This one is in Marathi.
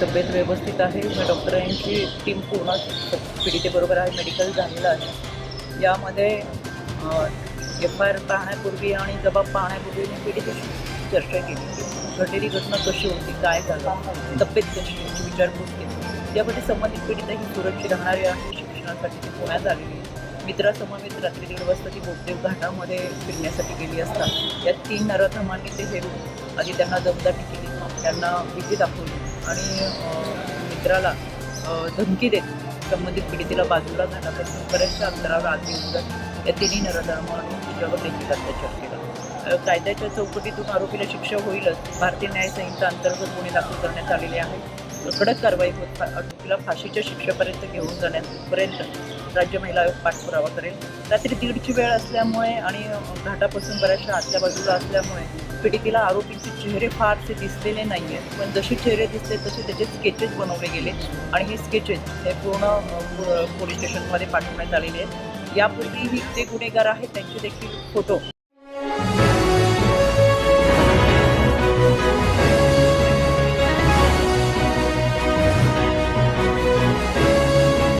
तब्येत व्यवस्थित आहे. मग डॉक्टरांची टीम पूर्ण पीडितेबरोबर आहे. मेडिकल झालेलं आहे. यामध्ये एफ आय आर पाहण्यापूर्वी आणि जबाब पाहण्यापूर्वी मी पीडितेशी चर्चा केली. घडलेली घटना कशी होती? काय झालं? तब्येत कशी आहे याची विचारपूस केली. यामध्ये संबंधित पीडिता ही सुरक्षित राहणारी आहे शिक्षणासाठी ती पुण्यात आलेली. मित्रासमवेत रात्री दीड वाजता ती बोगदेव घाटामध्ये फिरण्यासाठी गेली असता. या तीन नराधमांनी ते हेरून आधी त्यांना दमदाटी केली. त्यांना भीती दाखवली आणि मित्राला धमकी देत संबंधित पीडितीला बाजूला जाण्यापासून बऱ्याचशा अंतरावर आधी येऊन या तिन्ही नराधमांनी तिच्यावर देखील अत्याचार केला. कायद्याच्या चौकटीतून आरोपीला शिक्षा होईलच. भारतीय न्याय संहिता अंतर्गत गुन्हे दाखल करण्यात आलेले आहे. कडक कारवाई होत फा- आरोपीला फाशीच्या शिक्षेपर्यंत घेऊन जाण्यापर्यंत राज्य महिला आयोग पाठपुरावा करेल. रात्री दीडची वेळ असल्यामुळे आणि घाटापासून बऱ्याचशा आतल्या बाजूला असल्यामुळे पीडितीला आरोपींचे चेहरे फारसे दिसलेले नाही आहेत पण जसे चेहरे दिसले तसे त्याचे स्केचेस बनवले गेले. आणि हे स्केचेस हे पूर्ण पोलीस स्टेशनमध्ये पाठवण्यात आलेले आहेत. यापूर्वीही जे गुन्हेगार आहेत त्यांचे देखील फोटो